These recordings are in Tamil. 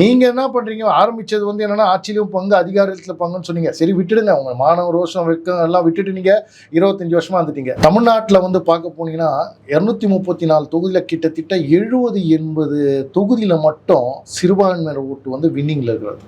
நீங்கள் என்ன பண்ணுறீங்க ஆரம்பித்தது வந்து என்னென்னா ஆட்சியிலும் பங்கு அதிகாரத்தில் பங்குன்னு சொன்னீங்க. சரி விட்டுடுங்க. உங்கள் மாணவர் ரோஷம் வெக்கம் எல்லாம் விட்டுட்டு நீங்கள் இருபத்தஞ்சி வருஷமாக வந்துட்டீங்க தமிழ்நாட்டில் வந்து பார்க்க போனீங்கன்னா இரநூத்தி முப்பத்தி நாலு தொகுதியில் கிட்டத்தட்ட எழுபது எண்பது தொகுதியில் மட்டும் சிறுபான்மையினர் ஓட்டு வந்து வின்னிங்கில் இருக்கிறது.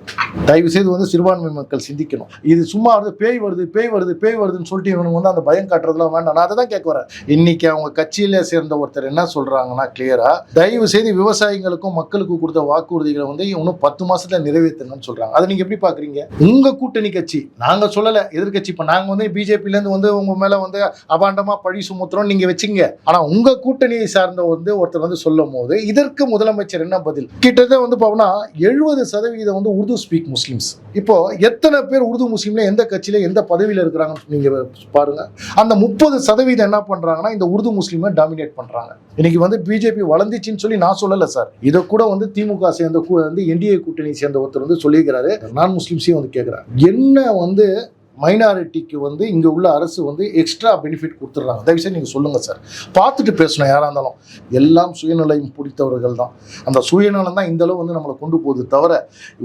தயவு செய்து வந்து சிறுபான்மை மக்கள் சிந்திக்கணும். இது சும்மா வந்து பேய் வருது பேய் வருது பேய் வருதுன்னு சொல்லிட்டு இவனுக்கு வந்து அந்த பயம் காட்டுறதுலாம் வேண்டாம். நான் அதை தான் கேட்க வரேன். இன்னைக்கு அவங்க கட்சியில சேர்ந்த ஒருத்தர் என்ன சொல்றாங்கன்னா கிளியரா தயவு செய்து விவசாயிகளுக்கும் மக்களுக்கும் கொடுத்த வாக்குறுதிகளை வந்து இன்னும் பத்து மாசத்துல நிறைவேற்றணும்னு சொல்றாங்க. அதை நீங்க எப்படி பாக்குறீங்க? உங்க கூட்டணி கட்சி நாங்க சொல்லல எதிர்க்கட்சி. இப்ப நாங்க வந்து பிஜேபில இருந்து வந்து உங்க மேல வந்து அபாண்டமா பழி சுமத்துறோம் நீங்க வச்சுங்க. ஆனா உங்க கூட்டணியை சார்ந்த வந்து ஒருத்தர் வந்து சொல்லும் போது இதற்கு முதலமைச்சர் என்ன பதில்? கிட்டத்தட்ட வந்து பார்த்தோம்னா எழுபது சதவீதம் வந்து உருது ஸ்பீக் முஸ்லிம்ஸ் இப்போ எத்தனை பேர் உருது முஸ்லீம்ல எந்த கட்சியில எந்த பதவியில இருக்கிறாங்கன்னு நீங்க பாருங்க. அந்த முப்பது சதவீதம் என்ன பண்றாங்கன்னா இந்த உருது முஸ்லீமை டாமினேட் பண்றாங்க. இன்னைக்கு வந்து பிஜேபி வளர்ந்துச்சுன்னு சொல்லி நான் சொல்லல சார். இதை கூட வந்து திமுக சேர்ந்த வந்து என்டிஏ கூட்டணி சேர்ந்த ஒருத்தர் வந்து சொல்லியிருக்கிறாரு. நான் முஸ்லீம்ஸையும் வந்து கேட்குறாரு என்ன வந்து மைனாரிட்டிக்கு வந்து இங்கே உள்ள அரசு வந்து எக்ஸ்ட்ரா பெனிஃபிட் கொடுத்துட்றாங்க? தயவுசெய்து நீங்கள் சொல்லுங்கள் சார் பார்த்துட்டு பேசணும் யாராக இருந்தாலும். எல்லாம் சுயநலம் பிடித்தவர்கள் தான். அந்த சுயநலம் தான் இந்த அளவு வந்து நம்மளை கொண்டு போகுது தவிர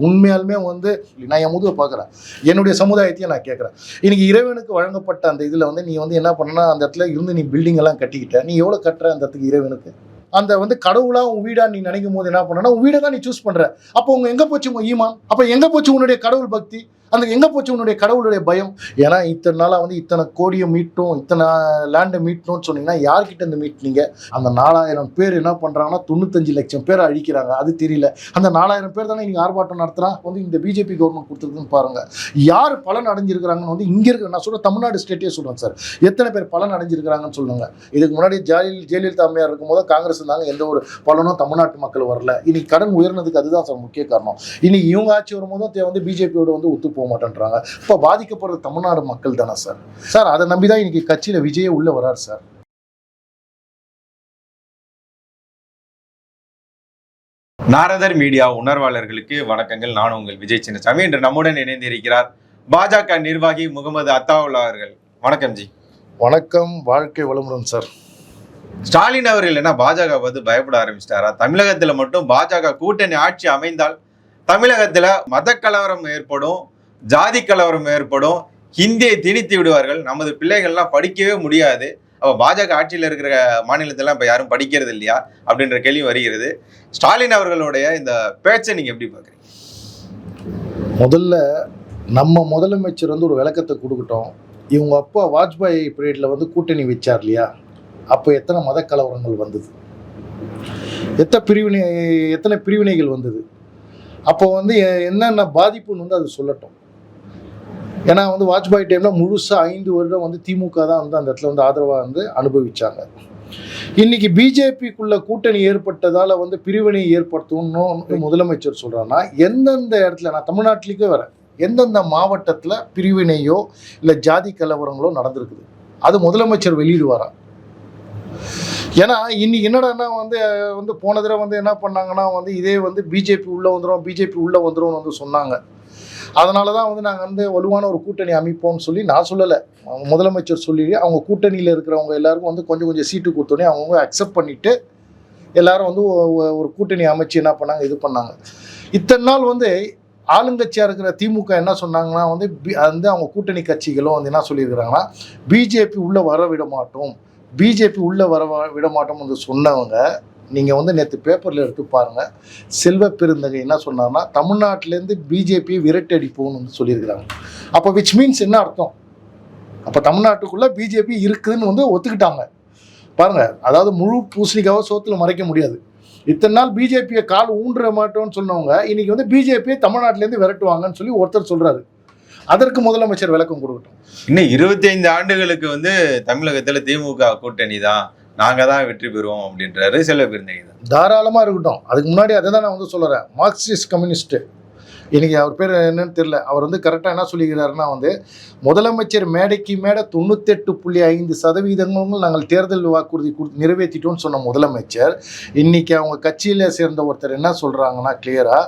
உண்மையாலுமே வந்து நான் என் முதுவை பார்க்குறேன். என்னுடைய சமுதாயத்தையும் நான் கேட்குறேன். இன்னைக்கு இறைவனுக்கு வழங்கப்பட்ட அந்த இதில் வந்து நீ வந்து என்ன பண்ணனா அந்த இடத்துல இருந்து நீ பில்டிங் எல்லாம் கட்டிக்கிட்ட. நீ எவ்வளோ கட்டுற அந்த இடத்துக்கு இறைவனுக்கு? அந்த வந்து கடவுளா உன் வீடா நீ நினைக்கும் போது என்ன பண்ணனா உன் வீடை தான் நீ சூஸ் பண்ற. அப்போ உங்க எங்க போச்சு உங்க ஈமான்? அப்ப எங்க போச்சு உன்னுடைய கடவுள் பக்தி? அந்த எங்க போச்சு உன்னுடைய கடவுளுடைய பயம்? ஏன்னா இத்தனை நாளா வந்து இத்தனை கோடியை மீட்டும் இத்தனை லேண்டை மீட்டணும்னு சொன்னீங்கன்னா யார்கிட்ட இருந்து மீட்னீங்க அந்த நாலாயிரம் பேர் என்ன பண்றாங்கன்னா தொண்ணூத்தஞ்சு லட்சம் பேர் அழிக்கிறாங்க. அது தெரியல. அந்த நாலாயிரம் பேர் தானே நீங்க ஆர்ப்பாட்டம் நடத்துறான் வந்து இந்த பிஜேபி கவர்மெண்ட் கொடுத்துருக்குன்னு பாருங்க. யார் பலன் அடைஞ்சிருக்கிறாங்கன்னு வந்து இங்க இருக்க நான் சொல்ற தமிழ்நாடு ஸ்டேட்டே சொல்றேன் சார் எத்தனை பேர் பலன் அடைஞ்சிருக்கிறாங்கன்னு சொல்லுங்க. இதுக்கு முன்னாடி ஜெயலலிதா ஜெயலலிதா அம்மையார் இருக்கும்போது காங்கிரஸ் இருந்தாங்க எந்த ஒரு பலனும் தமிழ்நாட்டு மக்கள் வரல. இனி கடன் உயர்னதுக்கு அதுதான் சார் முக்கிய காரணம். இன்னைக்கு இவங்க ஆட்சி வரும்போதும் வந்து பிஜேபியோட வந்து ஒத்துப்போம். போக மாட்டேன்றாங்க இப்போ பாதிக்கப்படுறது தமிழ்நாடு மக்கள் தானே சார்? சார் அதை நம்பி தான் இன்னைக்கு கட்சியில விஜயே உள்ள வரார் சார். நாரதர் மீடியா உணர்வாளர்களுக்கு வணக்கங்கள். நான் உங்கள் விஜய் சின்னசாமி. இன்று நம்முடன் இணைந்து இருக்கிறார் பாஜக நிர்வாகி முகமது அத்தாவுல்லா அவர்கள். வணக்கம் ஜி. வணக்கம். வாழ்க்கை வளமுடன் சார். ஸ்டாலின் அவர்கள் என்ன பாஜக வந்து பயப்பட ஆரம்பிச்சிட்டாரா? தமிழகத்துல மட்டும் பாஜக கூட்டணி ஆட்சி அமைந்தால் தமிழகத்துல மத கலவரம் ஏற்படும். ஜாதி கலவரம் ஏற்படும் ஹிந்தியை திணித்து விடுவார்கள். நமது பிள்ளைகள்லாம் படிக்கவே முடியாது. அப்போ பாஜக ஆட்சியில் இருக்கிற மாநிலத்தெல்லாம் இப்போ யாரும் படிக்கிறது இல்லையா? அப்படின்ற கேள்வி வருகிறது. ஸ்டாலின் அவர்களுடைய இந்த பேச்சை நீங்கள் எப்படி பார்க்குறீங்க? முதல்ல நம்ம முதலமைச்சர் வந்து ஒரு விளக்கத்தை கொடுக்கட்டும். இவங்க அப்பா வாஜ்பாய் பீரியடில் வந்து கூட்டணி வச்சார் இல்லையா? அப்போ எத்தனை மத கலவரங்கள் வந்தது? எத்தனை பிரிவினை எத்தனை பிரிவினைகள் வந்தது? அப்போ வந்து என்னென்ன பாதிப்புன்னு வந்து அது சொல்லட்டும். ஏன்னா வந்து வாஜ்பாய் டைமில் முழுசாக ஐந்து வருடம் வந்து திமுக தான் வந்து அந்த இடத்துல வந்து ஆதரவாக வந்து அனுபவிச்சாங்க. இன்னைக்கு பிஜேபிக்குள்ள கூட்டணி ஏற்பட்டதால் வந்து பிரிவினை ஏற்படுத்தணும்னு முதலமைச்சர் சொல்கிறான்னா எந்தெந்த இடத்துல நான் தமிழ்நாட்டிலேயே வரேன் எந்தெந்த மாவட்டத்தில் பிரிவினையோ இல்லை ஜாதி கலவரங்களோ நடந்திருக்குது அது முதலமைச்சர் வெளியிடுவாரா? ஏன்னா இன்னைக்கு என்னடான்னா வந்து வந்து போன தடவை வந்து என்ன பண்ணாங்கன்னா வந்து இதே வந்து பிஜேபி உள்ளே வந்துடும் பிஜேபி உள்ளே வந்துடும் வந்து சொன்னாங்க. அதனால தான் வந்து நாங்கள் வந்து வலுவான ஒரு கூட்டணி அமைப்போம்னு சொல்லி நான் சொல்லலை. அவங்க முதலமைச்சர் சொல்லி அவங்க கூட்டணியில் இருக்கிறவங்க எல்லாருக்கும் வந்து கொஞ்சம் கொஞ்சம் சீட்டு கொடுத்தோன்னே அவங்க அக்செப்ட் பண்ணிட்டு எல்லாரும் வந்து ஒரு கூட்டணி அமைச்சு என்ன பண்ணாங்க இது பண்ணாங்க. இத்தனை நாள் வந்து ஆளுங்கட்சியாக இருக்கிற திமுக என்ன சொன்னாங்கன்னா வந்து வந்து அவங்க கூட்டணி கட்சிகளும் வந்து என்ன சொல்லியிருக்கிறாங்கன்னா பிஜேபி உள்ளே வர விட மாட்டோம். பிஜேபி உள்ளே வர வ- விட மாட்டோம் சொன்னவங்க நீங்கள் வந்து நேற்று பேப்பரில் எடுத்து பாருங்கள் செல்வ பெருந்தகை என்ன சொன்னார்னா தமிழ்நாட்டிலேருந்து பிஜேபியை விரட்டடிப்போன்னு வந்து சொல்லியிருக்கிறாங்க. அப்போ விச் மீன்ஸ் என்ன அர்த்தம்? அப்போ தமிழ்நாட்டுக்குள்ளே பிஜேபி இருக்குதுன்னு வந்து ஒத்துக்கிட்டாங்க. பாருங்க அதாவது முழு பூசணிக்காவை சோத்தில் மறைக்க முடியாது. இத்தனை நாள் பிஜேபியை கால் ஊன்ற மாட்டோம்னு சொன்னவங்க இன்றைக்கி வந்து பிஜேபியை தமிழ்நாட்டிலேருந்து விரட்டுவாங்கன்னு சொல்லி ஒருத்தர் சொல்கிறாரு அதற்கு முதலமைச்சர் விளக்கம் கொடுக்கட்டும். இன்னும் இருபத்தி ஐந்து ஆண்டுகளுக்கு வந்து தமிழகத்தில் திமுக கூட்டணி தான் நாங்க தான் வெற்றி பெறுவோம் அப்படின்றாரு செல்வ பெருந்தகை தாராளமாக தாராளமா இருக்கட்டும். அதுக்கு முன்னாடி அதை தான் நான் வந்து சொல்லுறேன் மார்க்சிஸ்ட் கம்யூனிஸ்ட் இன்னைக்கு அவர் பேர் என்னன்னு தெரியல. அவர் வந்து கரெக்டாக என்ன சொல்லிக்கிறாருன்னா வந்து முதலமைச்சர் மேடைக்கு மேடை தொண்ணூத்தெட்டு புள்ளி ஐந்து சதவீதங்களும் நாங்கள் தேர்தல் வாக்குறுதி கொடு நிறைவேற்றிட்டோம்னு சொன்ன முதலமைச்சர் இன்னைக்கு அவங்க கட்சியில் சேர்ந்த ஒருத்தர் என்ன சொல்கிறாங்கன்னா கிளியராக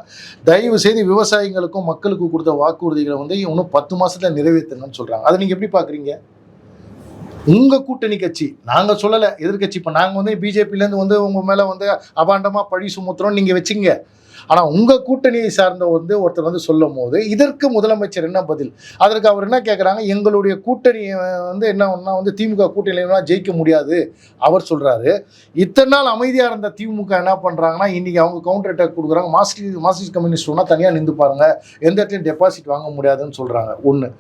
தயவு செய்து விவசாயிகளுக்கும் மக்களுக்கும் கொடுத்த வாக்குறுதிகளை வந்து இன்னும் பத்து மாசத்துல நிறைவேற்றணும்னு சொல்கிறாங்க அதை நீங்கள் எப்படி பார்க்குறீங்க உங்கள் கூட்டணி கட்சி நாங்கள் சொல்லலை எதிர்க்கட்சி. இப்போ நாங்கள் வந்து பிஜேபிலேருந்து வந்து உங்கள் மேலே வந்து அபாண்டமாக பழி சுமத்துறோம் நீங்கள் வச்சுங்க ஆனால் உங்கள் கூட்டணியை சார்ந்த வந்து ஒருத்தர் வந்து சொல்லும் போது இதற்கு முதலமைச்சர் என்ன பதில்? அதற்கு அவர் என்ன கேட்குறாங்க எங்களுடைய கூட்டணியை வந்து என்ன ஒன்றா வந்து திமுக கூட்டணிலாம் ஜெயிக்க முடியாது. அவர் சொல்கிறாரு இத்தனை நாள் அமைதியாக இருந்த திமுக என்ன பண்ணுறாங்கன்னா இன்றைக்கி அவங்க கவுண்டர் அட்டாக் கொடுக்குறாங்க. மார்க்சிஸ்ட் மார்க்சிஸ்ட் கம்யூனிஸ்ட் ஒன்றா தனியாக நின்று பாருங்க. எந்த இடத்துலையும் டெபாசிட் வாங்க முடியாதுன்னு சொல்கிறாங்க ஒன்று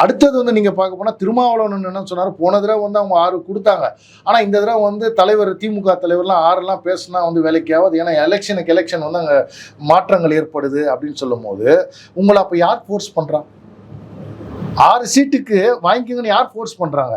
அடுத்தது வந்து நீங்கள் பார்க்க போனால் திருமாவளவன் என்ன சொன்னார். போன தடவை வந்து அவங்க ஆறு கொடுத்தாங்க. ஆனால் இந்த தடவை வந்து தலைவர் திமுக தலைவர்லாம் ஆறுலாம் பேசுனா வந்து வேலைக்கு ஆகாது ஏன்னா எலெக்ஷனுக்கு எலெக்ஷன் வந்து அங்கே மாற்றங்கள் ஏற்படுது அப்படின்னு சொல்லும் போது உங்களை அப்போ யார் ஃபோர்ஸ் பண்ணுறான் ஆறு சீட்டுக்கு வாங்கிக்கோங்கன்னு யார் ஃபோர்ஸ் பண்ணுறாங்க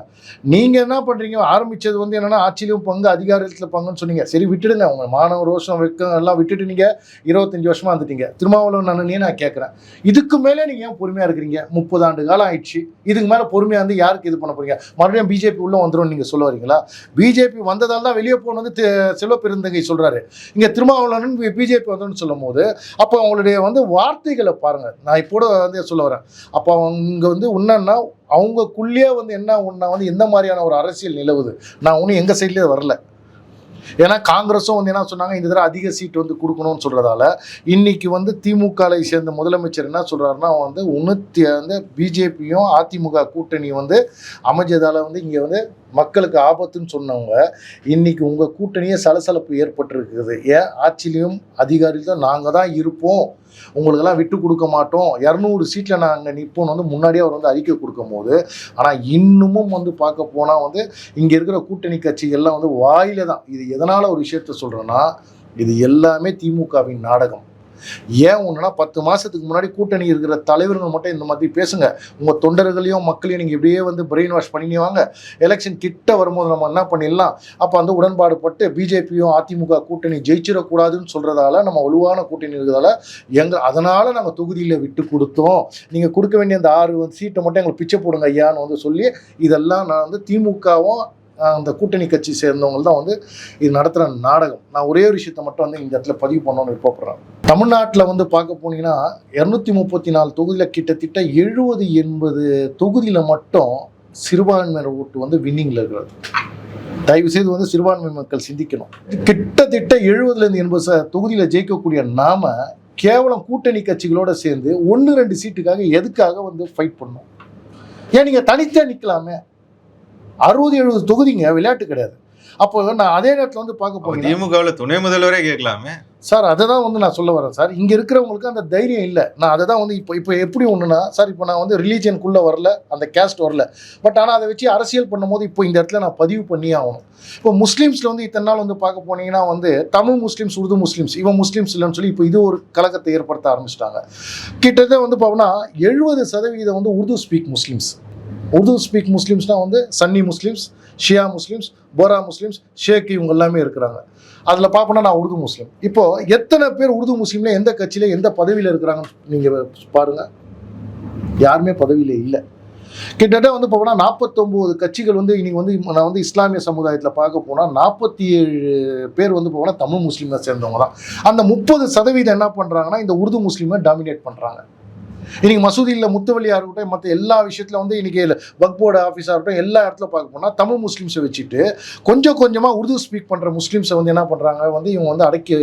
நீங்கள் என்ன பண்ணுறீங்க ஆரம்பித்தது வந்து என்னென்னா ஆட்சியிலும் பங்கு அதிகாரத்தில் பங்குன்னு சொன்னீங்க. சரி விட்டுடுங்க. உங்கள் மாணவ ரோஷம் வெக்கம் எல்லாம் விட்டுட்டு நீங்கள் இருபத்தஞ்சி வருஷமாக வந்துட்டீங்க திருமாவளவன் அண்ணனே நான் கேட்குறேன். இதுக்கு மேலே நீங்கள் ஏன் பொறுமையாக இருக்கிறீங்க? முப்பது ஆண்டு காலம் ஆயிடுச்சு. இதுக்கு மேலே பொறுமையாக வந்து யாருக்கு இது பண்ண போகிறீங்க மறுபடியும் பிஜேபி உள்ளே வந்துடும் நீங்கள் சொல்ல வரீங்களா? பிஜேபி வந்ததால் தான் வெளியே போகணும் வந்து செல்வப்பெருந்தங்கை செல்வ பெருந்தகை சொல்கிறாரு இங்கே திருமாவளவன் பிஜேபி வந்தோன்னு சொல்லும் போது அப்போ அவங்களுடைய வந்து வார்த்தைகளை பாருங்கள் நான் இப்போ வந்து சொல்ல வரேன். அப்போ அவங்க வந்து வந்து என்னன்னா அவங்கக்குள்ளேயே வந்து என்ன ஒன்றா வந்து எந்த மாதிரியான ஒரு அரசியல் நிலவுது? நான் ஒன்றும் எங்கள் சைட்லேயே வரல. ஏன்னா காங்கிரஸும் வந்து என்ன சொன்னாங்க? இந்த தடவை அதிக சீட் வந்து கொடுக்கணும்னு சொல்கிறதால இன்னைக்கு வந்து திமுகவை சேர்ந்த முதலமைச்சர் என்ன சொல்கிறாருன்னா வந்து உன்னத்தி வந்து பிஜேபியும் அதிமுக கூட்டணி வந்து அமைஞ்சதால் வந்து இங்கே வந்து மக்களுக்கு ஆபத்துன்னு சொன்னவங்க இன்னைக்கு உங்கள் கூட்டணியே சலசலப்பு ஏற்பட்டிருக்குது. ஏன் ஆட்சியிலையும் அதிகாரியிலும் நாங்கள் தான் இருப்போம். உங்களுக்கெல்லாம் விட்டு கொடுக்க மாட்டோம். இரநூறு சீட்டில் நாங்கள் நிற்போம்னு வந்து முன்னாடியே அவர் வந்து அறிக்கை கொடுக்கும் போது ஆனால் இன்னமும் வந்து பார்க்க போனால் வந்து இங்கே இருக்கிற கூட்டணி கட்சிகள்லாம் வந்து வாயில தான். இது எதனால் ஒரு விஷயத்த சொல்கிறேன்னா இது எல்லாமே திமுகவின் நாடகம். ஏன் ஒன்றுனா பத்து மாதத்துக்கு முன்னாடி கூட்டணி இருக்கிற தலைவர்கள் மட்டும் இந்த மாதிரி பேசுங்க? உங்கள் தொண்டர்களையும் மக்களையும் நீங்கள் இப்படியே வந்து பிரெயின் வாஷ் பண்ணி வாங்க. எலெக்ஷன் கிட்ட வரும்போது நம்ம என்ன பண்ணிடலாம்? அப்போ வந்து உடன்பாடு பட்டு பிஜேபியும் அதிமுக கூட்டணி ஜெயிச்சிடக்கூடாதுன்னு சொல்கிறதால நம்ம வலுவான கூட்டணி இருக்கிறதால எங்கள் அதனால் நாங்கள் தொகுதியில் விட்டு கொடுத்தோம். நீங்கள் கொடுக்க வேண்டிய அந்த ஆறு சீட்டை மட்டும் எங்களுக்கு பிச்சை போடுங்க ஐயான்னு வந்து சொல்லி இதெல்லாம் நான் வந்து திமுகவும் அந்த கூட்டணி கட்சி சேர்ந்தவங்க தான் வந்து இது நடத்துகிற நாடகம். நான் ஒரே ஒரு விஷயத்தை மட்டும் வந்து இந்த இடத்துல பதிவு பண்ணணும்னு விருப்பப்படுறேன். தமிழ்நாட்டில் வந்து பார்க்க போனீங்கன்னா இரநூத்தி முப்பத்தி நாலு தொகுதியில் கிட்டத்தட்ட எழுபது எண்பது தொகுதியில் மட்டும் சிறுபான்மையினர் ஓட்டு வந்து வின்னிங்கில் இருக்கிறது. தயவு செய்து வந்து சிறுபான்மை மக்கள் சிந்திக்கணும். கிட்டத்தட்ட எழுபதுலேருந்து எண்பது ச தொகுதியில் ஜெயிக்கக்கூடிய நாம கேவலம் கூட்டணி கட்சிகளோட சேர்ந்து ஒன்று ரெண்டு சீட்டுக்காக எதுக்காக வந்து ஃபைட் பண்ணோம் ஏன் நீங்கள் தனித்தே நிற்கலாமே அறுபது எழுபது தொகுதிங்க விளையாட்டு கிடையாது. அப்போ நான் அதே நேரத்தில் வந்து பார்க்க போனீங்கன்னா திமுகவில் துணை முதல்வரே கேட்கலாமே? சார் அதை தான் வந்து நான் சொல்ல வரேன் சார். இங்கே இருக்கிறவங்களுக்கு அந்த தைரியம் இல்லை. நான் அதை தான் வந்து இப்போ இப்போ எப்படி ஒன்றுனா சார் இப்போ நான் வந்து ரிலீஜியனுக்குள்ளே வரல அந்த கேஸ்ட் வரல. பட் ஆனால் அதை வச்சு அரசியல் பண்ணும்போது இப்போ இந்த இடத்துல நான் பதிவு பண்ணியே ஆகணும். இப்போ முஸ்லீம்ஸில் வந்து இத்தனை நாள் வந்து பார்க்க போனீங்கன்னா வந்து தமிழ் முஸ்லீம்ஸ் உருது முஸ்லீம்ஸ் இவன் முஸ்லீம்ஸ் இல்லைன்னு சொல்லி இப்போ இது ஒரு கலக்கத்தை ஏற்படுத்த ஆரம்பிச்சிட்டாங்க. கிட்டத்தட்ட வந்து பார்த்தோம்னா எழுபது சதவீதம் வந்து Urdu speak Muslims. Urdu speak முஸ்லீம்ஸ்னால் வந்து Sunni Muslims Shia Muslims Bohra Muslims Sheikh இவங்க எல்லாமே இருக்கிறாங்க. அதில் பார்ப்போம்னா நான் உருது முஸ்லீம். இப்போது எத்தனை பேர் உருது முஸ்லீமில் எந்த கட்சியில் எந்த பதவியில் இருக்கிறாங்கன்னு நீங்கள் பாருங்கள் யாருமே பதவியில் இல்லை. கிட்டத்தட்ட வந்து போனால் நாற்பத்தொம்போது கட்சிகள் வந்து இன்றைக்கி வந்து நான் வந்து இஸ்லாமிய சமுதாயத்தில் பார்க்க போனால் நாற்பத்தி ஏழு பேர் வந்து போனால் தமிழ் முஸ்லீமை சேர்ந்தவங்க தான். அந்த முப்பது சதவீதம் என்ன பண்ணுறாங்கன்னா இந்த உருது முஸ்லீமை டாமினேட் பண்ணுறாங்க இன்னைக்கு மசூதியில் முத்துவலியாக இருக்கட்டும் மற்ற எல்லா விஷயத்தில் வந்து இன்னைக்கு வக் போர்டு ஆஃபீஸாக இருக்கட்டும் எல்லா இடத்துல பார்க்க போனால் தமிழ் முஸ்லீம்ஸை வச்சுட்டு கொஞ்சம் கொஞ்சமாக உருது ஸ்பீக் பண்ணுற முஸ்லீம்ஸை வந்து என்ன பண்ணுறாங்க வந்து இவங்க வந்து அடக்கி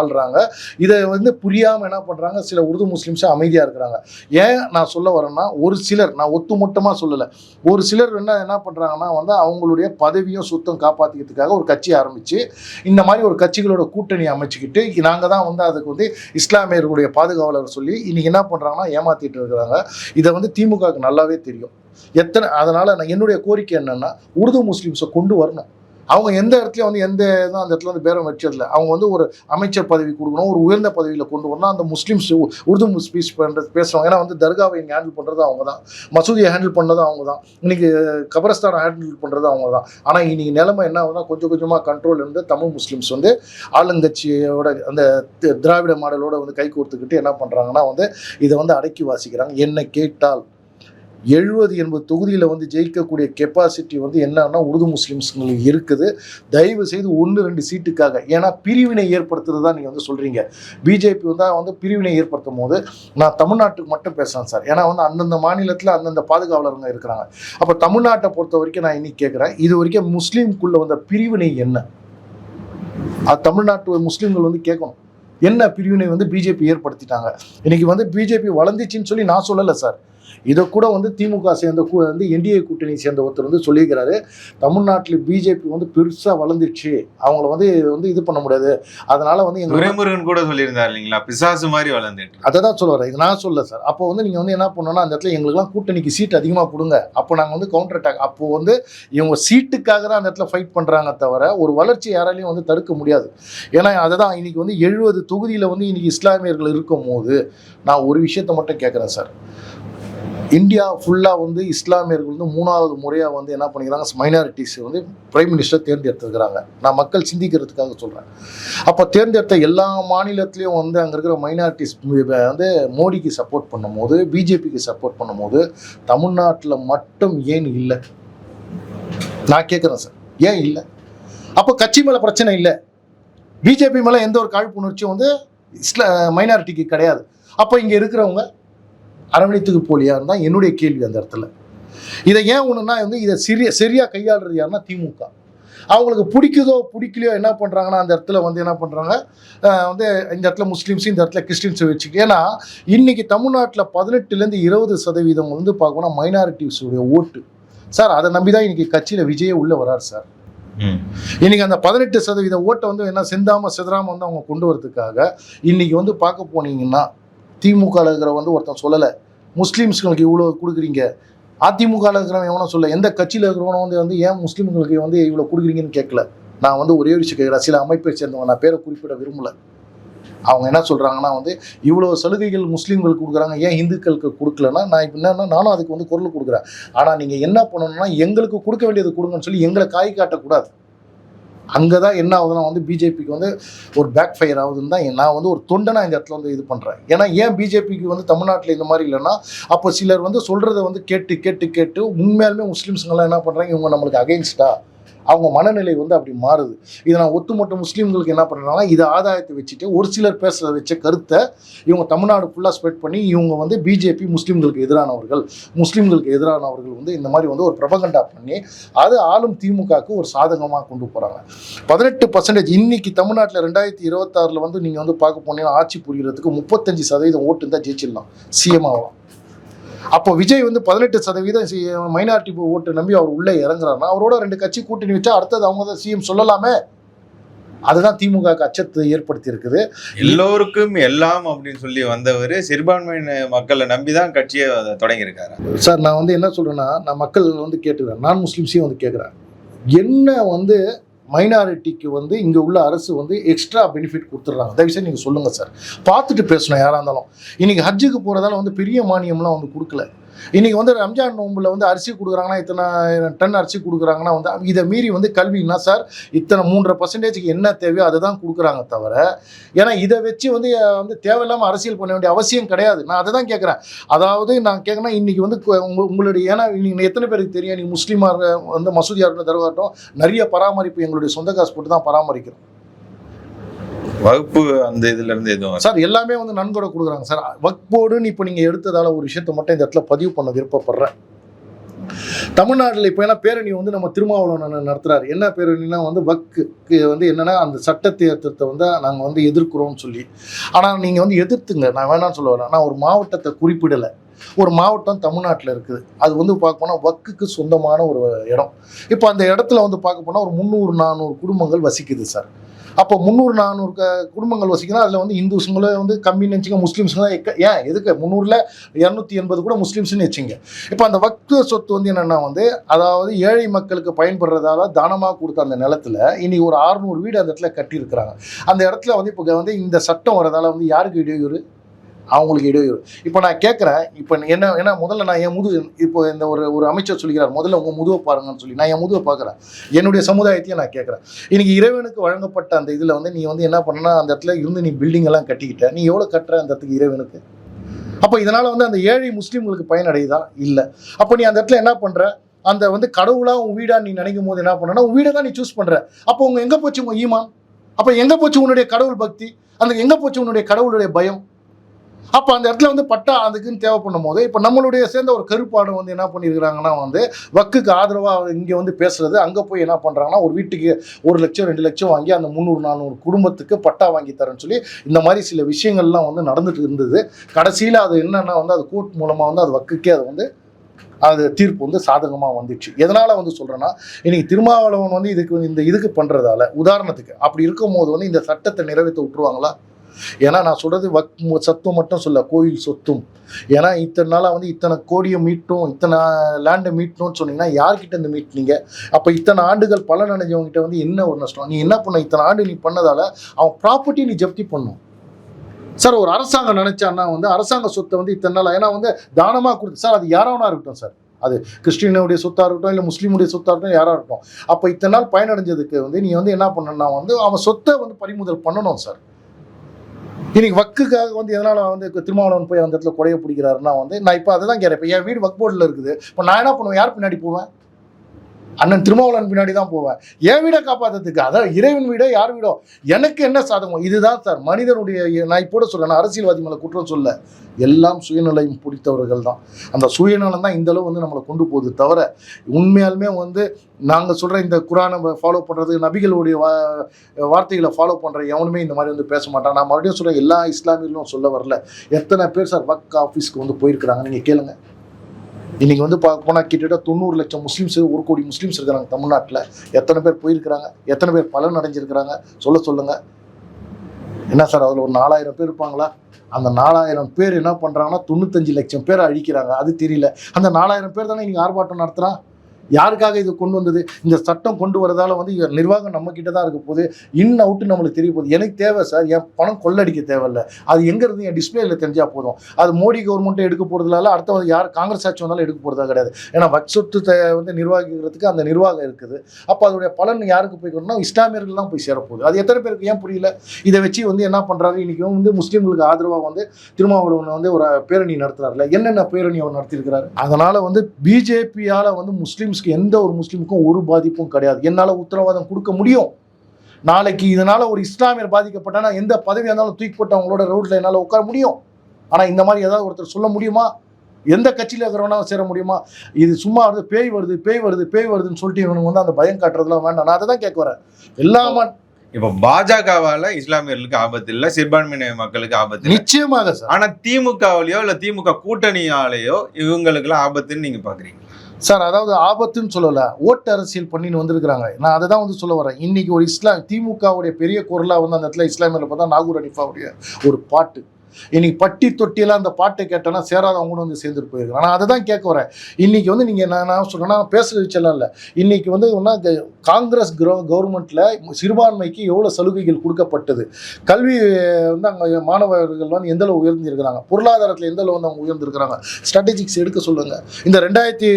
ஆள்றாங்க. இதை வந்து புரியாமல் என்ன பண்ணுறாங்க சில உருது முஸ்லீம்ஸை அமைதியாக இருக்கிறாங்க. ஏன் நான் சொல்ல வரேன்னா ஒரு சிலர் நான் ஒட்டுமொத்தமாக சொல்லலை. ஒரு சிலர் என்ன என்ன பண்ணுறாங்கன்னா வந்து அவங்களுடைய பதவியும் சுத்தம் காப்பாற்றிக்கிறதுக்காக ஒரு கட்சி ஆரம்பித்து இந்த மாதிரி ஒரு கட்சிகளோட கூட்டணி அமைச்சுக்கிட்டு நாங்கள் தான் வந்து அதுக்கு வந்து இஸ்லாமியர்களுடைய பாதுகாவலர் சொல்லி இன்னைக்கு என்ன பண்ணுறாங்கன்னா ஏமாத்திட்டு இருக்கிறாங்க. இதை வந்து திமுகவுக்கு நல்லாவே தெரியும். எத்தனை அதனால் நான் என்னுடைய கோரிக்கை என்னென்னா உருது முஸ்லீம்ஸை கொண்டு வரணும். அவங்க எந்த இடத்துலையும் வந்து எந்த இதுவும் அந்த இடத்துல வந்து பேரம் வச்சதில்ல அவங்க வந்து ஒரு அமைச்சர் பதவி கொடுக்கணும் ஒரு உயர்ந்த பதவியில் கொண்டு வரணும். அந்த முஸ்லீம்ஸ் உருது ஸ்பீச் பண்ணுறது பேசுகிறவங்க ஏன்னா வந்து தர்காவை ஹேண்டில் பண்ணுறது அவங்க தான் மசூதியை ஹேண்டில் பண்ணது அவங்க தான் இன்னைக்கு கபரஸ்தானை ஹேண்டில் பண்ணுறது அவங்க தான் ஆனால் இன்னைக்கு நிலைமை என்ன ஆகுதுன்னா கொஞ்சம் கொஞ்சமாக கண்ட்ரோல் இருந்து தமிழ் முஸ்லீம்ஸ் வந்து ஆளுங்கட்சியோட அந்த தி- திராவிட மாடலோட வந்து கை கோர்த்துக்கிட்டு என்ன பண்ணுறாங்கன்னா வந்து இதை வந்து அடக்கி வாசிக்கிறாங்க. என்ன கேட்டால் எழுபது எண்பது தொகுதியில் வந்து ஜெயிக்கக்கூடிய கெப்பாசிட்டி வந்து என்னன்னா உருது முஸ்லீம்ஸ்களுக்கு இருக்குது. தயவு செய்து ஒன்று ரெண்டு சீட்டுக்காக. ஏன்னா பிரிவினை ஏற்படுத்துறது தான் நீங்கள் வந்து சொல்கிறீங்க பிஜேபி வந்து வந்து பிரிவினை ஏற்படுத்தும் போது நான் தமிழ்நாட்டுக்கு மட்டும் பேசுகிறேன் சார். ஏன்னா வந்து அந்தந்த மாநிலத்தில் அந்தந்த பாதுகாவலருங்க இருக்கிறாங்க. அப்போ தமிழ்நாட்டை பொறுத்த வரைக்கும் நான் இன்னைக்கு கேட்குறேன் இது வரைக்கும் முஸ்லீம்குள்ளே வந்த பிரிவினை என்ன? அது தமிழ்நாட்டு முஸ்லீம்கள் வந்து கேட்கணும். என்ன பிரிவினை வந்து பிஜேபி ஏற்படுத்திட்டாங்க? இன்னைக்கு வந்து பிஜேபி வளர்ந்துச்சின்னு சொல்லி நான் சொல்லலை சார். இதை கூட வந்து திமுக சேர்ந்த வந்து என்டிஏ கூட்டணி சேர்ந்த ஒருத்தர் வந்து சொல்லியிருக்கிறாரு. தமிழ்நாட்டில் பிஜேபி வந்து பெருசாக வளர்ந்துச்சு அவங்கள வந்து வந்து இது பண்ண முடியாது. அதனால வந்து துரைமுருகன் கூட சொல்லியிருந்தார் இல்லைங்களா? பிசாசு மாதிரி வளர்ந்துட்டு. அதை தான் சொல்ல வரேன் இது நான் சொல்ல சார். அப்போ வந்து நீங்கள் வந்து என்ன பண்ணணும்னா அந்த இடத்துல எங்களுக்குலாம் கூட்டணிக்கு சீட் அதிகமாக கொடுங்க. அப்போ நாங்கள் வந்து கவுண்டர் அட்டாக் அப்போ வந்து இவங்க சீட்டுக்காக தான் அந்த இடத்துல ஃபைட் பண்ணுறாங்க தவிர ஒரு வளர்ச்சி யாராலையும் வந்து தடுக்க முடியாது. ஏன்னா அதை தான் இன்னைக்கு வந்து எழுபது தொகுதியில் வந்து இன்னைக்கு இஸ்லாமியர்கள் இருக்கும் போது நான் ஒரு விஷயத்தை மட்டும் கேட்குறேன் சார். இந்தியா ஃபுல்லாக வந்து இஸ்லாமியர்கள் வந்து மூணாவது முறையாக வந்து என்ன பண்ணிக்கிறாங்க மைனாரிட்டிஸ் வந்து பிரைம் மினிஸ்டர் தேர்ந்தெடுத்துருக்கிறாங்க. நான் மக்கள் சிந்திக்கிறதுக்காக சொல்கிறேன் அப்போ தேர்ந்தெடுத்த எல்லா மாநிலத்திலையும் வந்து அங்கே இருக்கிற மைனாரிட்டிஸ் வந்து மோடிக்கு சப்போர்ட் பண்ணும்போது பிஜேபிக்கு சப்போர்ட் பண்ணும்போது தமிழ்நாட்டில் மட்டும் ஏன் இல்லை? நான் கேட்குறேன் சார் ஏன் இல்லை? அப்போ கட்சி மேலே பிரச்சனை இல்லை. பிஜேபி மேலே எந்த ஒரு காழ்ப்புணர்ச்சியும் வந்து இஸ்லா மைனாரிட்டிக்கு கிடையாது. அப்போ இங்கே இருக்கிறவங்க அரவணைத்துக்கு போலியான்னு தான் என்னுடைய கேள்வி அந்த இடத்துல. இதை ஏன் ஒன்றுனா வந்து இதை சிறிய சரியாக கையாளுறது யாருன்னா திமுக. அவங்களுக்கு பிடிக்குதோ பிடிக்கலையோ என்ன பண்ணுறாங்கன்னா அந்த இடத்துல வந்து என்ன பண்ணுறாங்க வந்து இந்த இடத்துல முஸ்லீம்ஸ் இந்த இடத்துல கிறிஸ்டின்ஸை வச்சுக்கிட்டு ஏன்னா இன்னைக்கு தமிழ்நாட்டில் பதினெட்டுலேருந்து இருபது சதவீதம் வந்து பார்க்கணும் மைனாரிட்டிஸுடைய ஓட்டு. சார் அதை நம்பி தான் இன்னைக்கு கட்சியில் விஜயே உள்ளே வரார் சார். இன்னைக்கு அந்த பதினெட்டு சதவீத ஓட்டை வந்து என்ன சிந்தாம சிதறாம வந்து அவங்க கொண்டு வரதுக்காக இன்னைக்கு வந்து பார்க்க போனீங்கன்னா திமுகவில் இருக்கிற வந்து ஒருத்தன் சொல்லலை. முஸ்லீம்ஸ்களுக்கு இவ்வளோ கொடுக்குறீங்க? அதிமுகவில் இருக்கிறவன் எவனோ சொல்ல எந்த கட்சியில் இருக்கிறவனோ வந்து வந்து ஏன் முஸ்லீம்களுக்கு வந்து இவ்வளோ கொடுக்குறீங்கன்னு கேட்கல. நான் வந்து ஒரே விஷயம் கேட்குறேன். சில அமைப்பை சேர்ந்தவங்க நான் பேரை குறிப்பிட விரும்பல. அவங்க என்ன சொல்கிறாங்கன்னா வந்து இவ்வளோ சலுகைகள் முஸ்லீம்களுக்கு கொடுக்குறாங்க ஏன் இந்துக்களுக்கு கொடுக்கலன்னா நான் இப்போ என்னன்னா நானும் அதுக்கு வந்து குரல் கொடுக்குறேன். ஆனால் நீங்கள் என்ன பண்ணணும்னா எங்களுக்கு கொடுக்க வேண்டியது கொடுங்கன்னு சொல்லி எங்களை காய் காட்டக்கூடாது. அங்கே தான் என்ன ஆகுதுன்னா வந்து பிஜேபிக்கு வந்து ஒரு பேக் ஃபயர் ஆகுதுன்னு தான் நான் வந்து ஒரு தொண்டனாக இந்த இடத்துல வந்து இது பண்ணுறேன் ஏன்னா ஏன் பிஜேபிக்கு வந்து தமிழ்நாட்டில் இந்த மாதிரி இல்லைன்னா அப்போ சிலர் வந்து சொல்கிறத வந்து கேட்டு கேட்டு கேட்டு உண்மையாலுமே முஸ்லீம்ஸுங்கெல்லாம் என்ன பண்ணுறாங்க இவங்க நம்மளுக்கு அகைன்ஸ்டா அவங்க மனநிலை வந்து அப்படி மாறுது. இதை நான் ஒத்துமொட்ட முஸ்லீம்களுக்கு என்ன பண்ணுறாங்கன்னா இதை ஆதாயத்தை வச்சுட்டு ஒரு சிலர் பேசுகிறத வச்ச கருத்தை இவங்க தமிழ்நாடு ஃபுல்லாக ஸ்ப்ரெட் பண்ணி இவங்க வந்து பிஜேபி முஸ்லீம்களுக்கு எதிரானவர்கள் முஸ்லீம்களுக்கு எதிரானவர்கள் வந்து இந்த மாதிரி வந்து ஒரு பிரபகண்டா பண்ணி அது ஆளும் திமுகவுக்கு ஒரு சாதகமாக கொண்டு போகிறாங்க பதினெட்டு பர்சன்டேஜ் இன்னைக்கு தமிழ்நாட்டில் ரெண்டாயிரத்தி இருபத்தாறில் வந்து நீங்கள் வந்து பார்க்க போனீங்கன்னா ஆட்சி புரிகிறதுக்கு முப்பத்தஞ்சு சதவீதம் ஓட்டு இருந்தால் ஜெயிச்சிடலாம். சிஎம் ஆகலாம் அப்போ விஜய் வந்து பதினெட்டு சதவீதம் மைனாரிட்டி ஓட்டு நம்பி அவர் உள்ளே இறங்குறாருன்னா அவரோட ரெண்டு கட்சி கூட்டணி வச்சா அடுத்தது அவங்க தான் சிஎம் சொல்லலாமே? அதுதான் திமுக அச்சத்தை ஏற்படுத்தி இருக்குது எல்லோருக்கும் எல்லாம் அப்படின்னு சொல்லி வந்தவர் சிறுபான்மையின மக்களை நம்பி தான் கட்சியை தொடங்கியிருக்காரு. சார் நான் வந்து என்ன சொல்றேன்னா நான் மக்கள் வந்து கேட்டுக்கிறேன். நான் முஸ்லீம்ஸையும் வந்து கேட்குறேன் என்ன வந்து மைனாரிட்டிக்கு வந்து இங்கே உள்ள அரசு வந்து எக்ஸ்ட்ரா பெனிஃபிட் கொடுத்துட்றாங்க. தயவுசெய்து நீங்கள் சொல்லுங்கள் சார் பார்த்துட்டு பேசணும் யாராக இருந்தாலும். இன்றைக்கி ஹஜ்ஜுக்கு போகிறதால வந்து பெரிய மானியம்லாம் வந்து கொடுக்கல. இன்னைக்கு வந்து ரம்ஜான் நோம்பில் வந்து அரிசி கொடுக்குறாங்கன்னா இத்தனை டன் அரிசி கொடுக்குறாங்கன்னா வந்து இதை மீறி வந்து கல்வின்னா சார் இத்தனை மூன்றரை பர்சன்டேஜுக்கு என்ன தேவையோ அதை தான் கொடுக்குறாங்க தவிர ஏன்னா இதை வச்சு வந்து வந்து தேவையில்லாமல் அரசியல் பண்ண வேண்டிய அவசியம் கிடையாது. நான் அதை தான் கேட்குறேன். அதாவது நான் கேட்குறேன் இன்னைக்கு வந்து உங்களுடைய ஏன்னா நீங்கள் எத்தனை பேருக்கு தெரியும்? நீங்கள் முஸ்லீமாக வந்து மசூதியாக இருக்கட்டும் தருவாட்டம் நிறைய பராமரிப்பு எங்களுடைய சொந்த காசு போட்டு தான் பராமரிக்கிறோம். வகுப்பு அந்த இதுல இருந்து எதுவும் சார் எல்லாமே வந்து நன்கொடை கொடுக்குறாங்க சார். வக்போர்டுன்னு இப்போ நீங்கள் எடுத்ததால ஒரு விஷயத்தை மட்டும் இந்த இடத்துல பதிவு பண்ண விருப்பப்படுறேன். தமிழ்நாட்டில் இப்போ ஏன்னா பேரணி வந்து நம்ம திருமாவளவன் நடத்துறாரு. என்ன பேரணினா வந்து வக்கு வந்து என்னன்னா அந்த சட்டத்தை வந்து நாங்கள் வந்து எதிர்க்கிறோம்னு சொல்லி. ஆனால் நீங்கள் வந்து எதிர்த்துங்க. நான் வேணாம்னு சொல்ல நான் ஒரு மாவட்டத்தை குறிப்பிடலை. ஒரு மாவட்டம் தமிழ்நாட்டில் இருக்குது. அது வந்து பார்க்க போனால் வக்குக்கு சொந்தமான ஒரு இடம். இப்போ அந்த இடத்துல வந்து பார்க்க போனால் ஒரு முந்நூறு நானூறு குடும்பங்கள் வசிக்குது சார். அப்போ முந்நூறு நானூறு க குடும்பங்கள் வசிக்கணும் அதில் வந்து இந்துஸுங்களும் வந்து கம்மின்னு வச்சுங்க முஸ்லீம்ஸுங்க தான் ஏன்? எதுக்கு? முந்நூறில் இரநூத்தி எண்பது கூட முஸ்லீம்ஸ்னு வச்சுங்க. இப்போ அந்த வக்து சொத்து வந்து என்னென்னா வந்து அதாவது ஏழை மக்களுக்கு பயன்படுறதால தானமாக கொடுத்த அந்த நிலத்துல இனி ஒரு 600 வீடு அந்த இடத்துல கட்டியிருக்கிறாங்க. அந்த இடத்துல வந்து இப்போ வந்து இந்த சட்டம் வரதால வந்து யாருக்கு இடையூறு? அவங்களுக்கு இடையூறு. இப்போ நான் கேட்குறேன் இப்போ என்ன ஏன்னா முதல்ல நான் என் முது இப்போ இந்த ஒரு ஒரு அமைச்சர் சொல்லிக்கிறார் முதல்ல உங்கள் முதுவை பாருங்கன்னு சொல்லி. நான் என் முதுவை பார்க்குறேன். என்னுடைய சமுதாயத்தையும் நான் கேட்குறேன். இன்னைக்கு இறைவனுக்கு வழங்கப்பட்ட அந்த இதில் வந்து நீ வந்து என்ன பண்ணனா அந்த இடத்துல இருந்து நீ பில்டிங் எல்லாம் கட்டிக்கிட்ட. நீ எவ்வளோ கட்டுற அந்த இடத்துக்கு இறைவனுக்கு? அப்போ இதனால் வந்து அந்த ஏழை முஸ்லீம்களுக்கு பயனடையுதா இல்லை. அப்போ நீ அந்த இடத்துல என்ன பண்ணுற அந்த வந்து கடவுளாக உன் வீடாக நீ நினைக்கும் போது என்ன பண்ணனா உன் வீடை தான் நீ சூஸ் பண்ணுற அப்போ உங்கள் எங்கே போச்சு உங்கள் ஈமான்? அப்போ எங்கே போச்சு உன்னுடைய கடவுள் பக்தி? அந்த எங்கே போச்சு உன்னுடைய கடவுளுடைய பயம்? அப்போ அந்த இடத்துல வந்து பட்டா அதுக்குன்னு தேவைப்படும் போது இப்போ நம்மளுடைய சேர்ந்த ஒரு கருப்பாடு வந்து என்ன பண்ணியிருக்கிறாங்கன்னா வந்து வக்குக்கு ஆதரவாக இங்கே வந்து பேசுறது அங்கே போய் என்ன பண்ணுறாங்கன்னா ஒரு வீட்டுக்கு ஒரு லட்சம் ரெண்டு லட்சம் வாங்கி அந்த முந்நூறு நானூறு குடும்பத்துக்கு பட்டா வாங்கி தரேன்னு சொல்லி இந்த மாதிரி சில விஷயங்கள்லாம் வந்து நடந்துட்டு இருந்தது. கடைசியில் அது என்னென்னா வந்து அது கோர்ட் மூலமாக வந்து அது வக்குக்கே அது வந்து அது தீர்ப்பு வந்து சாதகமாக வந்துச்சு. எதனால் வந்து சொல்கிறேன்னா இன்றைக்கி திருமாவளவன் வந்து இதுக்கு இந்த இதுக்கு பண்ணுறதால உதாரணத்துக்கு அப்படி இருக்கும் போது வந்து இந்த சட்டத்தை நிறைவேற்ற விட்டுருவாங்களா? ஏன்னா நான் சொல்கிறது வக் சத்துவம் மட்டும் சொல்ல கோயில் சொத்தும். ஏன்னா இத்தனை நாளாக வந்து இத்தனை கோடியை மீட்டும் இத்தனை லேண்டை மீட்டணும்னு சொன்னீங்கன்னா யார்கிட்ட இருந்து மீட்னீங்க? அப்போ இத்தனை ஆண்டுகள் பலன் அடைஞ்சவங்ககிட்ட வந்து என்ன ஒரு நஷ்டம்? நீ என்ன பண்ண? இத்தனை ஆண்டு நீ பண்ணதால் அவன் ப்ராப்பர்ட்டி நீ ஜப்தி பண்ணும். சார் ஒரு அரசாங்கம் நினைச்சான்னா வந்து அரசாங்க சொத்தை வந்து இத்தனை நாள் ஏன்னா வந்து தானமாக கொடுத்து சார் அது யாராவனா இருக்கட்டும் சார். அது கிறிஸ்டினுடைய சொத்தாக இருக்கட்டும் இல்லை முஸ்லீமுடைய சொத்தாக இருக்கட்டும் யாராக இருக்கட்டும். அப்போ இத்தனை நாள் பயனடைஞ்சதுக்கு வந்து நீ வந்து என்ன பண்ணணும்னா வந்து அவன் சொத்தை வந்து பறிமுதல் பண்ணணும் சார். இன்னைக்கு வக்குக்காக வந்து எதனால் வந்து திருமாவளவன் போய் அந்த இடத்துல குறைய பிடிக்கிறாருன்னா வந்து நான் இப்போ அதை தான் இப்போ என் வீடு வக் போர்டில் இருக்குது. இப்போ நான் என்ன பண்ணுவேன்? யார் பின்னாடி போவேன்? அண்ணன் திருமாவளவன் பின்னாடி தான் போவேன் என் வீடை காப்பாற்றுறதுக்கு அதான் இறைவன் வீடோ யார் வீடோ எனக்கு என்ன சாதகம் இதுதான் சார். மனிதனுடைய நான் இப்போ சொல்ல நான் அரசியல்வாதி மேலே குற்றம் சொல்ல எல்லாம் சுயநலம் பிடித்தவர்கள் தான் அந்த சுயநலம் தான் இந்த அளவு வந்து நம்மளை கொண்டு போகுது தவிர உண்மையாலுமே வந்து நாங்கள் சொல்கிற இந்த குரானை ஃபாலோ பண்ணுறது நபிகளுடைய வா வார்த்தைகளை ஃபாலோ பண்ணுற எவனுமே இந்த மாதிரி வந்து பேச மாட்டான். நான் மறுபடியும் சொல்கிறேன் எல்லா இஸ்லாமியர்களும் சொல்ல வரல. எத்தனை பேர் சார் வக் ஆஃபீஸ்க்கு வந்து போயிருக்கிறாங்க நீங்கள் கேளுங்கள் இன்னைக்கு வந்து பார்க்க போனால் கிட்டத்தட்ட தொண்ணூறு லட்சம் முஸ்லீம்ஸ் ஒரு கோடி முஸ்லீம்ஸ் இருக்கிறாங்க தமிழ்நாட்டில். எத்தனை பேர் போயிருக்கிறாங்க? எத்தனை பேர் பலன் அடைஞ்சிருக்கிறாங்க? சொல்ல சொல்லுங்க. என்ன சார் அதில் ஒரு நாலாயிரம் பேர் இருப்பாங்களா? அந்த நாலாயிரம் பேர் என்ன பண்ணுறாங்கன்னா தொண்ணூத்தஞ்சு லட்சம் பேர் அழிக்கிறாங்க. அது தெரியல. அந்த நாலாயிரம் பேர் தானே நீங்கள் ஆர்ப்பாட்டம் நடத்துகிறான் யாருக்காக இது கொண்டு வந்தது? இந்த சட்டம் கொண்டு வரதால வந்து நிர்வாகம் நம்ம கிட்ட தான் இருக்க போகுது. இன் அவுட்டு நம்மளுக்கு தெரிய போகுது. எனக்கு தேவை சார் என் பணம் கொள்ளடிக்க தேவையில்ல. அது எங்கே இருந்து என் டிஸ்பிளேல தெரிஞ்சால் போதும். அது மோடி கவர்மெண்ட்டை எடுக்க போகிறதுனால அடுத்தவங்க யார் காங்கிரஸ் ஆட்சி வந்தாலும் எடுக்க போகிறதா கிடையாது. ஏன்னா வக் சொத்து வந்து நிர்வாகிக்கிறதுக்கு அந்த நிர்வாகம் இருக்குது. அப்போ அதோடைய பலன் யாருக்கு போய் கொடுனா இஸ்லாமியர்கள் தான் போய் சேரப்போகுது அது எத்தனை பேருக்கு? ஏன் புரியல? இதை வச்சு வந்து என்ன பண்ணுறாரு இன்றைக்கும் வந்து முஸ்லீம்களுக்கு ஆதரவாக வந்து திருமாவளவன் வந்து ஒரு பேரணி நடத்துறாருல என்னென்ன பேரணி அவர் நடத்தியிருக்கிறாரு? அதனால் வந்து பிஜேபியால் வந்து முஸ்லீம் முஸ்லீம்ஸ்க்கு எந்த ஒரு முஸ்லீமுக்கும் ஒரு பாதிப்பும் கிடையாது. என்னால் உத்தரவாதம் கொடுக்க முடியும். நாளைக்கு இதனால ஒரு இஸ்லாமியர் பாதிக்கப்பட்டானா எந்த பதவியாக இருந்தாலும் தூக்கி போட்டு அவங்களோட ரோட்ல என்னால் உட்கார முடியும். ஆனால் இந்த மாதிரி ஏதாவது ஒருத்தர் சொல்ல முடியுமா? எந்த கட்சியில் இருக்கிறவனாலும் சேர முடியுமா? இது சும்மா வந்து பேய் வருது பேய் வருது பேய் வருதுன்னு சொல்லிட்டு இவனுக்கு வந்து அந்த பயம் காட்டுறதுலாம் வேண்டாம். நான் அதை தான் கேட்க வரேன். எல்லாமே இப்ப பாஜகவால இஸ்லாமியர்களுக்கு ஆபத்து இல்ல சிறுபான்மையின மக்களுக்கு ஆபத்து நிச்சயமாக சார். ஆனா திமுகவிலயோ இல்ல திமுக கூட்டணியாலேயோ இவங்களுக்கு எல்லாம் ஆபத்துன்னு நீங்க பாக்குறீங்க. சார் அதாவது ஆபத்துன்னு சொல்லலை. ஓட்டு அரசியல் பண்ணின்னு வந்திருக்கிறாங்க. நான் அதை தான் வந்து சொல்ல வரேன். இன்னைக்கு ஒரு இஸ்லாம் திமுகவுடைய பெரிய குரலாக வந்து அந்த இடத்துல இஸ்லாமியில் பார்த்தா நாகூர் அனிஃபாவுடைய ஒரு பாட்டு. இன்னைக்கு பட்டி தொட்டியெல்லாம் அந்த பாட்டை கேட்டோன்னா சேராதவங்க கூட வந்து சேர்ந்துட்டு போயிருக்கேன் நான் அதை தான் கேட்க வரேன். இன்னைக்கு வந்து நீங்கள் நான் நான் சொன்னேன்னா பேசுகிற விஷயம்லாம் இல்லை. இன்னைக்கு வந்து ஒன்றா காங்கிரஸ் கவர்மெண்ட்டில் சிறுபான்மைக்கு எவ்வளோ சலுகைகள் கொடுக்கப்பட்டது? கல்வி வந்து அங்கே மாணவர்கள் வந்து எந்த அளவு உயர்ந்திருக்கிறாங்க? பொருளாதாரத்தில் எந்த அளவு வந்து அவங்க உயர்ந்திருக்கிறாங்க? ஸ்ட்ராட்டஜிக்ஸ் எடுக்க சொல்லுங்கள் இந்த ரெண்டாயிரத்தி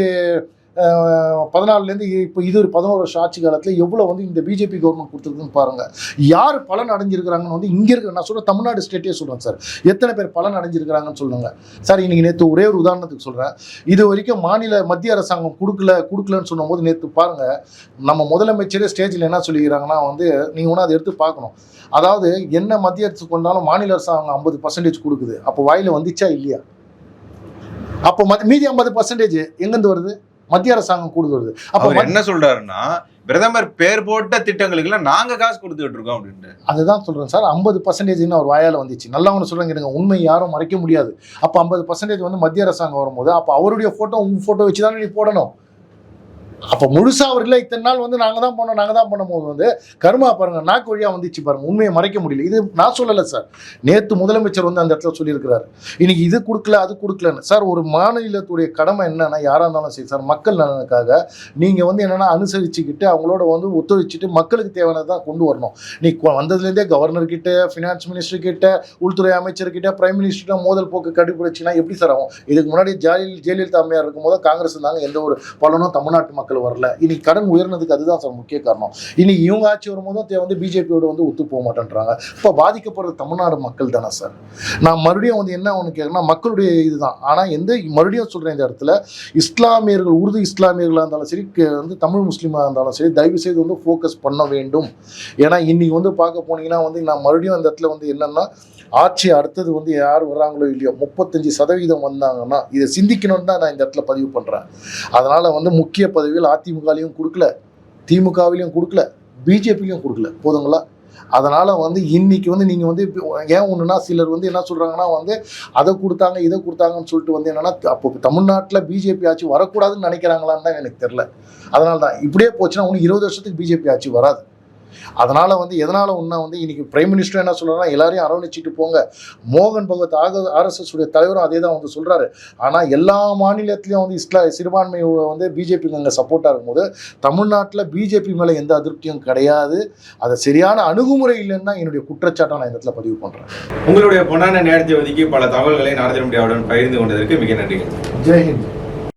பதினாலுலேருந்து இப்போ இது ஒரு பதினோரு வருஷம் ஆட்சி காலத்தில் எவ்வளோ வந்து இந்த பிஜேபி கவர்மெண்ட் கொடுத்துருக்குன்னு பாருங்கள் யார் பலன் அடைஞ்சிருக்கிறாங்கன்னு வந்து இங்கே இருக்கிற நான் சொல்கிற தமிழ்நாடு ஸ்டேட்டே சொல்கிறேன் சார். எத்தனை பேர் பலன் அடைஞ்சிருக்கிறாங்கன்னு சொல்லுங்கள் சார் இன்றைக்கி நேற்று ஒரே ஒரு உதாரணத்துக்கு சொல்கிறேன் இது வரைக்கும் மாநில மத்திய அரசாங்கம் கொடுக்கல கொடுக்கலன்னு சொன்னபோது நேற்று பாருங்கள் நம்ம முதலமைச்சரே ஸ்டேஜில் என்ன சொல்லிக்கிறாங்கன்னா வந்து நீங்கள் ஒன்று அதை எடுத்து பார்க்கணும். அதாவது என்ன மத்திய அரசு கொண்டாலும் மாநில அரசாங்கம் ஐம்பது பர்சன்டேஜ் கொடுக்குது. அப்போ வாயில் வந்துச்சா இல்லையா? அப்போ மீதி ஐம்பது பர்சன்டேஜ் எங்கேருந்து வருது? மத்திய அரசாங்கம் கூடுது வருது. அப்போ என்ன சொல்றாருன்னா பிரதமர் பேர் போட்ட திட்டங்களுக்கு எல்லாம் நாங்க காசு கொடுத்துட்டு இருக்கோம் அப்படின்ட்டு. அதுதான் சொல்றேன் சார். ஐம்பது பர்சன்டேஜ்னு அவர் வாயால் வந்துச்சு. நல்லா ஒன்று சொல்றேன் கேளுங்க உண்மை யாரும் மறைக்க முடியாது. அப்போ ஐம்பது பர்சன்டேஜ் வந்து மத்திய அரசாங்கம் வரும்போது அப்போ அவருடைய ஃபோட்டோ உங்க ஃபோட்டோ வச்சு தானே நீ போடணும். அப்போ முழுசாக அவர் இல்லை. இத்தனை நாள் வந்து நாங்கள் தான் போனோம் நாங்கள் தான் பண்ணும்போது வந்து கருமா பாருங்க நாக்கு வழியாக வந்துச்சு பாருங்க. உண்மையை மறைக்க முடியல. இது நான் சொல்லலை சார் நேற்று முதலமைச்சர் வந்து அந்த இடத்துல சொல்லியிருக்கிறாரு. இன்னைக்கு இது கொடுக்கல அது கொடுக்கலன்னு. சார் ஒரு மாநிலத்துடைய கடமை என்னன்னா யாராக இருந்தாலும் சரி சார் மக்கள் நலனுக்காக நீங்கள் வந்து என்னென்னா அனுசரிச்சுக்கிட்டு அவங்களோட வந்து ஒத்துழைச்சிட்டு மக்களுக்கு தேவையானதை தான் கொண்டு வரணும். நீ வந்ததுலேருந்தே கவர்னர்கிட்ட ஃபினான்ஸ் மினிஸ்டர்கிட்ட உள்துறை அமைச்சர்கிட்ட பிரைம் மினிஸ்டர்கிட்ட மோதல் போக்கு கண்டுபிடிச்சின்னா எப்படி சார் ஆகும்? இதுக்கு முன்னாடி ஜெயலலிதா ஜெயலலிதா அம்மையார் இருக்கும்போது காங்கிரஸ் இருந்தாங்க எந்த ஒரு பலனும் தமிழ்நாட்டு மக்கள் மக்கள் வரல. இன்னைக்கு கடன் உயர்னதுக்கு அதுதான் சார் முக்கிய காரணம். இன்னைக்கு இவங்க ஆட்சி வரும்போதும் வந்து பிஜேபியோட வந்து ஒத்து போக மாட்டேன்றாங்க. இப்போ பாதிக்கப்படுற தமிழ்நாடு மக்கள் தானே சார்? நான் மறுபடியும் வந்து என்ன ஒன்று கேட்குறேன்னா மக்களுடைய இதுதான். ஆனால் எந்த மறுபடியும் சொல்கிறேன் இந்த இடத்துல இஸ்லாமியர்கள் உருது இஸ்லாமியர்களாக இருந்தாலும் சரி வந்து தமிழ் முஸ்லீமாக இருந்தாலும் சரி தயவு செய்து வந்து ஃபோக்கஸ் பண்ண வேண்டும். ஏன்னா இன்னைக்கு வந்து பார்க்க போனீங்கன்னா வந்து நான் மறுபடியும் அந்த இடத்துல வந்து என்னென்னா ஆட்சி அடுத்தது வந்து யார் வர்றாங்களோ இல்லையோ முப்பத்தஞ்சு சதவீதம் வந்தாங்கன்னா இதை சிந்திக்கணும்னு தான் நான் இந்த இடத்துல பதிவு பண்ணுறேன் அதனால் வந்து முக்கிய பதவிகள் அதிமுகலையும் கொடுக்கல திமுகவிலையும் கொடுக்கல பிஜேபிலையும் கொடுக்கல. போதுங்களா? அதனால் வந்து இன்னைக்கு வந்து நீங்கள் வந்து ஏன் ஒன்றுனா சிலர் வந்து என்ன சொல்கிறாங்கன்னா வந்து அதை கொடுத்தாங்க இதை கொடுத்தாங்கன்னு சொல்லிட்டு வந்து என்னன்னா அப்போ தமிழ்நாட்டில் பிஜேபி ஆட்சி வரக்கூடாதுன்னு நினைக்கிறாங்களான்னு தான் எனக்கு தெரில அதனால தான். இப்படியே போச்சுன்னா ஒன்று இருபது வருஷத்துக்கு பிஜேபி ஆட்சி வராது. அதனால வந்து எதனால ஒன்றா வந்து இன்னைக்கு பிரைம் மினிஸ்டர் என்ன சொல்றாருன்னா எல்லாரையும் அரவணைச்சிட்டு போங்க. மோகன் பகவத் ஆக ஆர்எஸ்எஸ் உடைய தலைவரும் அதே தான் வந்து சொல்றாரு. ஆனால் எல்லா மாநிலத்திலையும் வந்து இஸ்லா சிறுபான்மை வந்து பிஜேபிக்கு அங்கே சப்போர்ட்டாக இருக்கும்போது தமிழ்நாட்டில் பிஜேபி மேலே எந்த அதிருப்தியும் கிடையாது. அது சரியான அணுகுமுறை இல்லைன்னு என்னுடைய குற்றச்சாட்டை நான் இந்த இடத்துல பதிவு பண்ணுறேன் உங்களுடைய பொன்னான நேரத்தை ஒதுக்கி பல தகவல்களை நாரதிர முடியாவுடன் பகிர்ந்து கொண்டதற்கு மிக நன்றிகள். ஜெய்ஹிந்த்